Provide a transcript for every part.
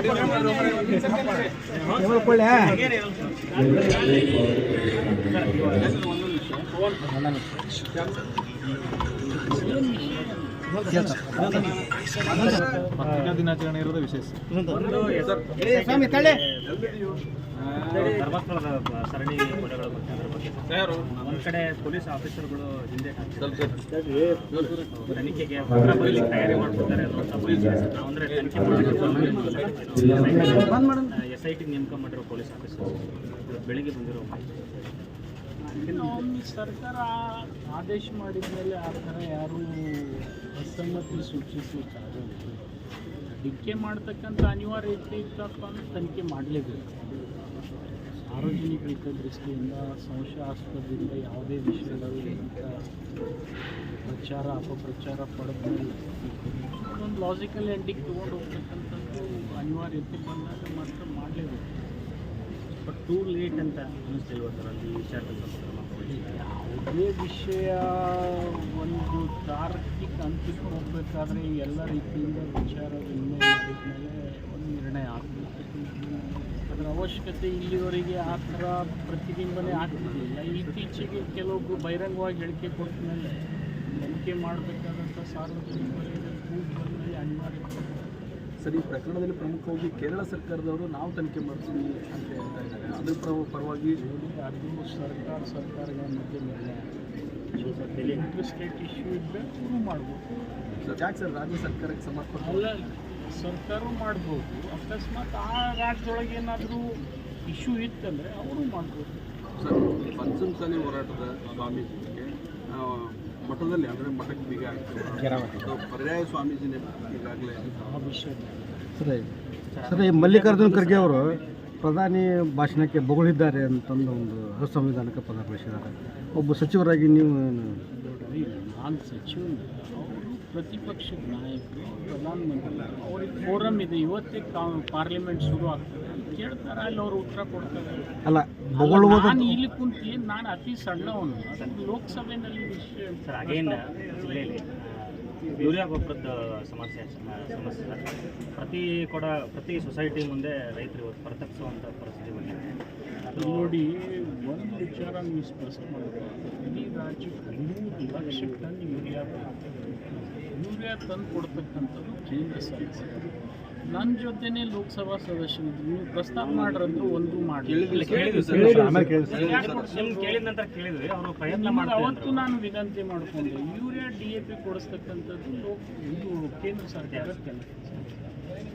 ಅದು ಪತ್ರಿಕಾ ದಿನಾಚರಣೆ ಇರೋದು ವಿಶೇಷ. ಧರ್ಮಸ್ಥಳದ ಸರಣಿ ಕೊಲೆಗಳ ಬಗ್ಗೆ ಅದರ ಬಗ್ಗೆ ಒಂದ್ ಕಡೆ ಪೊಲೀಸ್ ಆಫೀಸರ್ಗಳು ಹಿಂದೆ ತನಿಖೆಗೆ ಪತ್ರ ಬರೀಲಿಕ್ಕೆ ತಯಾರಿ ಮಾಡ್ತಿದ್ದಾರೆ ಅಂದ್ರೆ ತನಿಖೆ ಎಸ್ ಐ ಟಿ ನೇಮಕ ಮಾಡಿರೋ ಪೊಲೀಸ್ ಆಫೀಸರ್ ಬೆಳಿಗ್ಗೆ ಬಂದಿರೋ ಸರ್ಕಾರ ಆದೇಶ ಮಾಡಿದ ಮೇಲೆ ಆ ಥರ ಯಾರೂ ಅಸಮ್ಮತಿ ಸೂಚಿಸಲಿಕ್ಕಾಗಲ್ಲ ತನಿಖೆ ಮಾಡ್ತಕ್ಕಂಥ ಅನಿವಾರ್ಯತೆ ಇತ್ತಪ್ಪ ಅಂದರೆ ತನಿಖೆ ಮಾಡಲೇಬೇಕು. ಸಾರ್ವಜನಿಕ ಹಿತದೃಷ್ಟಿಯಿಂದ, ಸಂಶಯಾಸ್ಪದದಿಂದ ಯಾವುದೇ ವಿಷಯಗಳು ಪ್ರಚಾರ, ಅಪಪ್ರಚಾರ ಪಡೆದ ಒಂದು ಲಾಜಿಕಲ್ ಎಂಡಿಗೆ ತೊಗೊಂಡು ಹೋಗ್ತಕ್ಕಂಥದ್ದು ಅನಿವಾರ್ಯತೆ ಬಂದಾಗ ಮಾತ್ರ ಮಾಡಲೇಬೇಕು. ಬಟ್ ಟೂ ಲೇಟ್ ಅಂತ ಅನ್ನಿಸ್ತಿಲ್ವ ಸರ್ ಕ್ರಮ ಯಾವುದೇ ವಿಷಯ ಒಂದು ಹೋಗಬೇಕಾದ್ರೆ ಎಲ್ಲ ರೀತಿಯಿಂದ ವಿಚಾರ ವಿನಿಮಯ ಮಾಡಿದ್ಮೇಲೆ ಒಂದು ನಿರ್ಣಯ ಆಗ್ತದೆ ಅದರ ಅವಶ್ಯಕತೆ ಇಲ್ಲಿವರೆಗೆ ಆ ಥರ ಪ್ರತಿಬಿಂಬನೆ ಆಗ್ತಿರಲಿಲ್ಲ. ಇತ್ತೀಚೆಗೆ ಕೆಲವೊಬ್ಬರು ಬಹಿರಂಗವಾಗಿ ಹೇಳಿಕೆ ಕೊಟ್ಟ ಮೇಲೆ ತನಿಖೆ ಮಾಡಬೇಕಾದಂಥ ಬಂದ ಮೇಲೆ ಅನಿವಾರ್ಯ ಸರ್ ಈ ಪ್ರಕರಣದಲ್ಲಿ ಪ್ರಮುಖವಾಗಿ ಕೇರಳ ಸರ್ಕಾರದವರು ನಾವು ತನಿಖೆ ಮಾಡ್ತೀವಿ ಅಂತ ಹೇಳ್ತಾ ಇದ್ದಾರೆ. ಅದ್ರ ಪರ- ಪರವಾಗಿ ಅದು ಸರ್ಕಾರ ಸರ್ಕಾರಗಳ ಮಧ್ಯೆ ನಿರ್ಣಯ ಇಂಟ್ರೆಸ್ಟೇಟ್ ಇಶ್ಯೂ ಇದ್ದರೆ ಶುರು ಮಾಡ್ಬೋದು. ಯಾಕೆ ಸರ್ ರಾಜ್ಯ ಸರ್ಕಾರಕ್ಕೆ ಸಮರ್ಪಣೆ ಅಲ್ಲ ಸರ್ಕಾರ ಮಾಡ್ಬೋದು. ಅಕಸ್ಮಾತ್ ಆ ರಾಜ್ಯದೊಳಗೆ ಏನಾದರೂ ಇಶ್ಯೂ ಇತ್ತಂದ್ರೆ ಅವರು ಮಾಡ್ಬೋದು. ಸರ್ ಪಂಚಮಸಾಲಿ ಹೋರಾಟದ ಸ್ವಾಮೀಜಿಗೆ ಮಠದಲ್ಲಿ ಅಂದರೆ ಮಠಕ್ಕೆ ಬೀಗ ಹಾಕ್ತಾರೆ ಪರ್ಯಾಯ ಸ್ವಾಮೀಜಿನೇ ಈಗಾಗಲೇ ಆ ವಿಷಯ ಸರಿ. ಸರಿ ಮಲ್ಲಿಕಾರ್ಜುನ ಖರ್ಗೆ ಅವರು ಪ್ರಧಾನಿ ಭಾಷಣಕ್ಕೆ ಬೊಗಳಿದ್ದಾರೆ ಅಂತಂದು ಒಂದು ಅಸಂವಿಧಾನಿಕ ಪದ ಬಳಸಿದ್ದಾರೆ ಒಬ್ಬ ಸಚಿವರಾಗಿ ನೀವು ಏನು? ನೋಡ್ರಿ ನಾನು ಸಚಿವ ಅವರು ಪ್ರತಿಪಕ್ಷದ ನಾಯಕರು ಪ್ರಧಾನಮಂತ್ರಿ ಅವ್ರಿಗೆ ಫೋರಮ್ ಇದೆ. ಇವತ್ತೇ ಕಾ ಪಾರ್ಲಿಮೆಂಟ್ ಶುರು ಆಗ್ತದೆ ಕೇಳ್ತಾರೆ. ಅಲ್ಲಿ ಅವರು ಉತ್ತರ ಕೊಡ್ತಾರೆ. ಅಲ್ಲ ನಾನು ಇಲ್ಲಿ ಕುಂತು ನಾನು ಅತಿ ಸಣ್ಣವನು. ಅದಕ್ಕೆ ಲೋಕಸಭೆಯಲ್ಲಿ ವಿಷಯ ಸರ್ ಅಗೇನ್ ಜಿಲ್ಲೆಯಲ್ಲಿ ಯೂರಿಯಾ ಗೊಬ್ಬರದ ಸಮಸ್ಯೆ ಸಮಸ್ಯೆ ಸರ್. ಪ್ರತಿ ಕೂಡ ಪ್ರತಿ ಸೊಸೈಟಿ ಮುಂದೆ ರೈತರು ಇವತ್ತು ಪ್ರತಪಿಸುವಂಥ ಪರಿಸ್ಥಿತಿ ಬಂದಿದೆ. ಅದು ನೋಡಿ ಒಂದು ವಿಚಾರ ನೀವು ಸ್ಪಷ್ಟ ಮಾಡಬೇಕು ಇಡೀ ರಾಜ್ಯಕ್ಕೆ ಮೂರು ಲಕ್ಷ ಟನ್ ಯೂರಿಯಾ ಬೇಕು. ಯೂರಿಯಾ ತಂದು ಕೊಡ್ತಕ್ಕಂಥದ್ದು ಕೇಂದ್ರ ಸರ್ಕಾರ. ನನ್ನ ಜೊತೆನೇ ಲೋಕಸಭಾ ಸದಸ್ಯರು ನೀವು ಪ್ರಸ್ತಾಪ ಮಾಡ್ರಂದ್ರು ಒಂದು ಮಾಡಿ ಇಲ್ಲ, ಕೇಳಿದ್ವಿ ಸರ್. ನಿಮ್ಗೆ ಕೇಳಿದ ನಂತರ ಕೇಳಿದ್ವಿ. ಅವರು ಪ್ರಯತ್ನ ಮಾಡ್ತಾರೆ ಅವತ್ತು ನಾನು ವಿನಂತಿ ಮಾಡಿಕೊಂಡೆ. ಯೂರಿಯಾ ಡಿ ಎ ಪಿ ಕೊಡಿಸ್ತಕ್ಕಂಥದ್ದು ಲೋಕ ಇದು ಕೇಂದ್ರ ಸರ್ಕಾರ ಕೆಲಸ.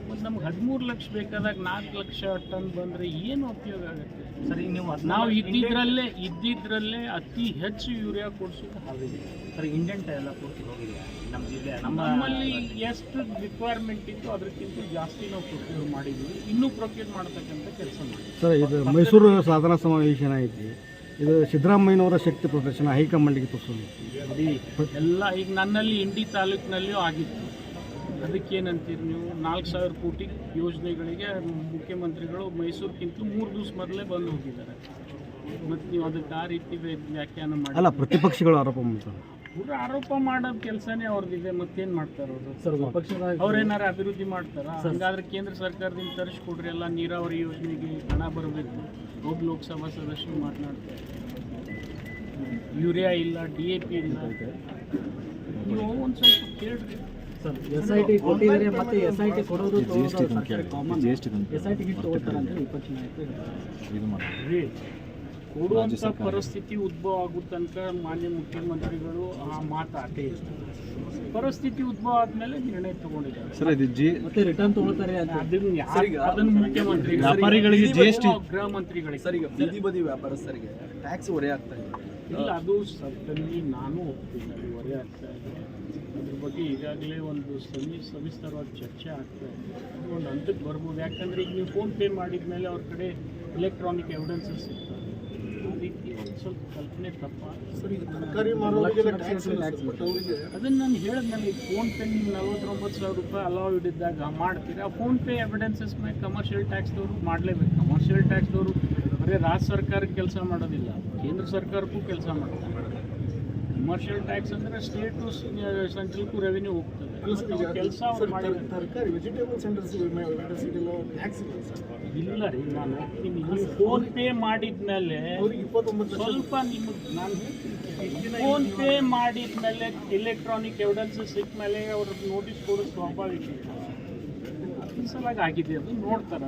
ಮತ್ತು ನಮ್ಗೆ ಹದಿಮೂರು ಲಕ್ಷ ಬೇಕಾದಾಗ ನಾಲ್ಕು ಲಕ್ಷ ಟನ್ ಬಂದರೆ ಏನು ಉಪಯೋಗ ಆಗುತ್ತೆ? ಸರ್ ಈಗ ನೀವು ನಾವು ಇದ್ದಿದ್ರಲ್ಲೇ ಇದ್ದಿದ್ರಲ್ಲೇ ಅತಿ ಹೆಚ್ಚು ಯೂರಿಯಾ ಕೊಡ್ಸೋಕೆ ಹಾಗಿದೆ ಸರ್ ಇಂಡೆಂಟ್ ಎಲ್ಲ ಪೂರ್ತಿ ಹೋಗಿದೆಯಾ ನಮ್ಮ ಜಿಲ್ಲೆ ನಮ್ಮಲ್ಲಿ ಎಷ್ಟು ರಿಕ್ವೈರ್ಮೆಂಟ್ ಇತ್ತು ಅದಕ್ಕಿಂತ ಜಾಸ್ತಿ ನಾವು ಪ್ರೊಕ್ಯೂರ್ ಮಾಡಿದ್ವಿ. ಇನ್ನೂ ಪ್ರೊಕ್ಯೂರ್ ಮಾಡ್ತಕ್ಕಂಥ ಕೆಲಸ ಮಾಡಿದ್ವಿ. ಸರ್ ಇದು ಮೈಸೂರು ಸಾಧನಾ ಸಮಾವೇಶನ ಐತಿ. ಇದು ಸಿದ್ದರಾಮಯ್ಯನವರ ಶಕ್ತಿ ಪ್ರದರ್ಶನ ಹೈಕಮಾಂಡ್ಗೆ ತೋರಿಸೋದು. ಎಲ್ಲ ಈಗ ನನ್ನಲ್ಲಿ ಇಂಡಿ ತಾಲೂಕಿನಲ್ಲಿಯೂ ಆಗಿತ್ತು. ಅದಕ್ಕೇನಂತೀರಿ ನೀವು? ನಾಲ್ಕು ಸಾವಿರ ಕೋಟಿ ಯೋಜನೆಗಳಿಗೆ ಮುಖ್ಯಮಂತ್ರಿಗಳು ಮೈಸೂರಿಗಿಂತ ಮೂರು ದಿವಸ ಮೊದಲೇ ಬಂದು ಹೋಗಿದ್ದಾರೆ. ಮತ್ತು ನೀವು ಅದಕ್ಕೆ ಆ ರೀತಿ ವ್ಯಾಖ್ಯಾನ ಮಾಡಿ. ಅಲ್ಲ ಪ್ರತಿಪಕ್ಷಗಳು ಆರೋಪ ಮಾಡ್ತಾರೆ. ಇವರು ಆರೋಪ ಮಾಡೋ ಕೆಲಸನೇ ಅವ್ರದ್ದಿದೆ ಮತ್ತೇನು ಮಾಡ್ತಾರೆ ಅವರು? ಅವ್ರೇನಾರ ಅಭಿವೃದ್ಧಿ ಮಾಡ್ತಾರ? ಹಂಗಾದ್ರೆ ಕೇಂದ್ರ ಸರ್ಕಾರದಿಂದ ತರಿಸ್ಕೊಡ್ರಿ ಎಲ್ಲ ನೀರಾವರಿ ಯೋಜನೆಗೆ ಹಣ ಬರಬೇಕು. ಒಬ್ಬ ಲೋಕಸಭಾ ಸದಸ್ಯರು ಮಾತನಾಡ್ತಾರೆ. ಯೂರಿಯಾ ಇಲ್ಲ ಡಿ ಎ ಪಿ ಇಲ್ಲ. ನೀವು ಒಂದು ಸ್ವಲ್ಪ ಕೇಳ್ರಿ. ಎಸ್ ಐ ಟಿ ಕೊಟ್ಟಿದ್ದಾರೆ ಮತ್ತೆ ಎಸ್ ಐ ಟಿ ಕೊಡೋದು ಕಾಮನ್ ಎಸ್ ಐ ಟಿ ತಗೋತಾರೆ ಅಂತ ವಿಪಕ್ಷ ನಾಯಕರು ಹೇಳ್ತಾರೆ. ರೀ ಕೊಡುವಂಥ ಪರಿಸ್ಥಿತಿ ಉದ್ಭವ ಆಗೋ ತನಕ ಮಾನ್ಯ ಮುಖ್ಯಮಂತ್ರಿಗಳು ಆ ಮಾತು ಆಟೇ ಇದೆ ಪರಿಸ್ಥಿತಿ ಉದ್ಭವ ಆದ್ಮೇಲೆ ನಿರ್ಣಯ ತಗೊಂಡಿದ್ದಾರೆ. ಸರ್ ಇದು ಜಿ ಮತ್ತೆ ರಿಟರ್ನ್ ತಗೊಳ್ತಾರೆ ಅಂತ. ಅದನ್ನ ಯಾರು- ಅದನ್ನ ಮುಖ್ಯಮಂತ್ರಿ ವ್ಯಾಪಾರಿಗಳಿಗೆ ಟಿ ಗೃಹ ಮಂತ್ರಿಗಳಿಗೆ. ಸರಿ ಈಗ ಬೀದಿ ಬದಿ ವ್ಯಾಪಾರಸ್ಥರಿಗೆ ಟ್ಯಾಕ್ಸ್ ಹೊರೆ ಆಗ್ತಾ ಇದೆ. ಇಲ್ಲ ಅದು ಸತ್ಯದಲ್ಲಿ ನಾನು ಒಪ್ತೀನಿ ಒರೆ ಹೊರೆ ಆಗ್ತಾ ಇದೆ. ಅದ್ರ ಬಗ್ಗೆ ಈಗಾಗಲೇ ಒಂದು ಸಮಿ ಸವಿಸ್ತರವಾದ ಚರ್ಚೆ ಆಗ್ತಾ ಇದೆ. ಒಂದು ಹಂತಕ್ಕೆ ಬರ್ಬೋದು. ಯಾಕಂದರೆ ಈಗ ನೀವು ಫೋನ್ ಪೇ ಮಾಡಿದ ಮೇಲೆ ಅವ್ರ ಕಡೆ ಎಲೆಕ್ಟ್ರಾನಿಕ್ ಎವಿಡೆನ್ಸಸ್ ಆ ರೀತಿ ಒಂದು ಸ್ವಲ್ಪ ಕಲ್ಪನೆ ತಪ್ಪ. ಟ್ಯಾಕ್ಸ್ ಅದನ್ನು ನಾನು ಹೇಳಿದ್ನಲ್ಲ ನನಗೆ ಫೋನ್ ಪೇ ನೀವು ನಲ್ವತ್ತೊಂಬತ್ತು ಸಾವಿರ ರೂಪಾಯಿ ಅಲೌಡ್ ಇದ್ದಾಗ ಮಾಡ್ತೀರಿ? ಆ ಫೋನ್ ಪೇ ಎವಿಡೆನ್ಸಸ್ ಮೇಲೆ ಕಮರ್ಷಿಯಲ್ ಟ್ಯಾಕ್ಸ್ದವರು ಮಾಡಲೇಬೇಕು. ಕಮರ್ಷಿಯಲ್ ಟ್ಯಾಕ್ಸ್ದವರು ಬರೀ ರಾಜ್ಯ ಸರ್ಕಾರಕ್ಕೆ ಕೆಲಸ ಮಾಡೋದಿಲ್ಲ. ಕೇಂದ್ರ ಸರ್ಕಾರಕ್ಕೂ ಕೆಲಸ ಮಾಡ್ತಾರೆ ಕಮರ್ಷಿಯಲ್ ಟ್ಯಾಕ್ಸ್ ಅಂದರೆ ಸ್ಟೇಟು ಸೆಂಟ್ರಲ್ಗೂ ರೆವಿನ್ಯೂ ಹೋಗ್ತದೆ. ಕೆಲಸ ತರಕಾರಿ ವೆಜಿಟೇಬಲ್ ಸೆಂಟರ್ಸ್ ಟ್ಯಾಕ್ಸ್ ಇಲ್ಲ ಸರ್? ಇಲ್ಲ ರೀ ನಾನು ಹೇಳ್ತೀನಿ ನೀವು ಫೋನ್ ಪೇ ಮಾಡಿದ್ಮೇಲೆ ಅವ್ರಿಗೆ ಇಪ್ಪತ್ತೊಂಬತ್ತು ಸ್ವಲ್ಪ ನಿಮಗೆ ನಾನು ಫೋನ್ ಪೇ ಮಾಡಿದ್ಮೇಲೆ ಎಲೆಕ್ಟ್ರಾನಿಕ್ ಎವಿಡೆನ್ಸ್ ಸಿಕ್ಕ ಮೇಲೆ ಅವ್ರಿಗೆ ನೋಟಿಸ್ ಕೊಡೋದು ಸ್ವಾಭಾವಿಕ. ಈ ಸಲಾಗಿ ಆಗಿದೆ. ಅದು ನೋಡ್ತಾರೆ.